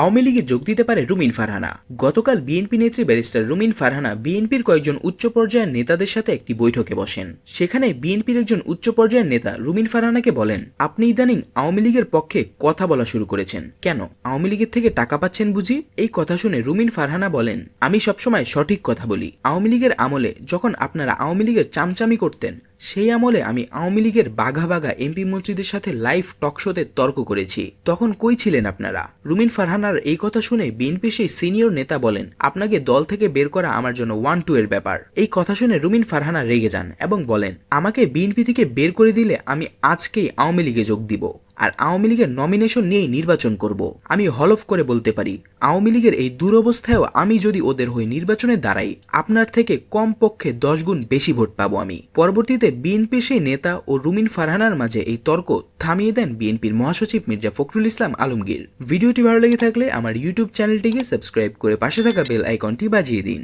আওয়ামী লীগে যোগ দিতে পারে রুমিন ফারহানা। গতকাল বিএনপি নেত্রী ব্যারিস্টার রুমিন ফারহানা বিএনপির কয়েকজন উচ্চ পর্যায়ের নেতাদের সাথে একটি বৈঠকে বসেন। সেখানে বিএনপির একজন উচ্চ পর্যায়ের নেতা রুমিন ফারহানাকে বলেন, আপনি ইদানিং আওয়ামী লীগের পক্ষে কথা বলা শুরু করেছেন। কেন? আওয়ামী লীগের থেকে টাকা পাচ্ছেন বুঝি? এই কথা শুনে রুমিন ফারহানা বলেন, আমি সবসময় সঠিক কথা বলি। আওয়ামী লীগের আমলে যখন আপনারা আওয়ামী লীগের চামচামি করতেন সেই আমলে আমি আওয়ামী লীগের বাঘা বাঘা এমপি মন্ত্রীদের সাথে লাইভ টক শোতে তর্ক করেছি। তখন কই ছিলেন আপনারা? রুমিন ফারহানার এই কথা শুনে বিএনপি সেই সিনিয়র নেতা বলেন, আপনাকে দল থেকে বের করা আমার জন্য ওয়ান টু এর ব্যাপার। এই কথা শুনে রুমিন ফারহানা রেগে যান এবং বলেন, আমাকে বিএনপি থেকে বের করে দিলে আমি আজকেই আওয়ামী লীগে যোগ দিব। আর আওয়ামী লীগের নমিনেশন নিয়েই নির্বাচন করব। আমি হলফ করে বলতে পারি, আওয়ামী লীগের এই দুরবস্থায়ও আমি যদি ওদের হয়ে নির্বাচনে দাঁড়াই, আপনার থেকে কম পক্ষে দশ গুণ বেশি ভোট পাবো আমি। পরবর্তীতে বিএনপির সেই নেতা ও রুমিন ফারহানার মাঝে এই তর্ক থামিয়ে দেন বিএনপির মহাসচিব মির্জা ফখরুল ইসলাম আলমগীর। ভিডিওটি ভালো লেগে থাকলে আমার ইউটিউব চ্যানেলটিকে সাবস্ক্রাইব করে পাশে থাকা বেল আইকনটি বাজিয়ে দিন।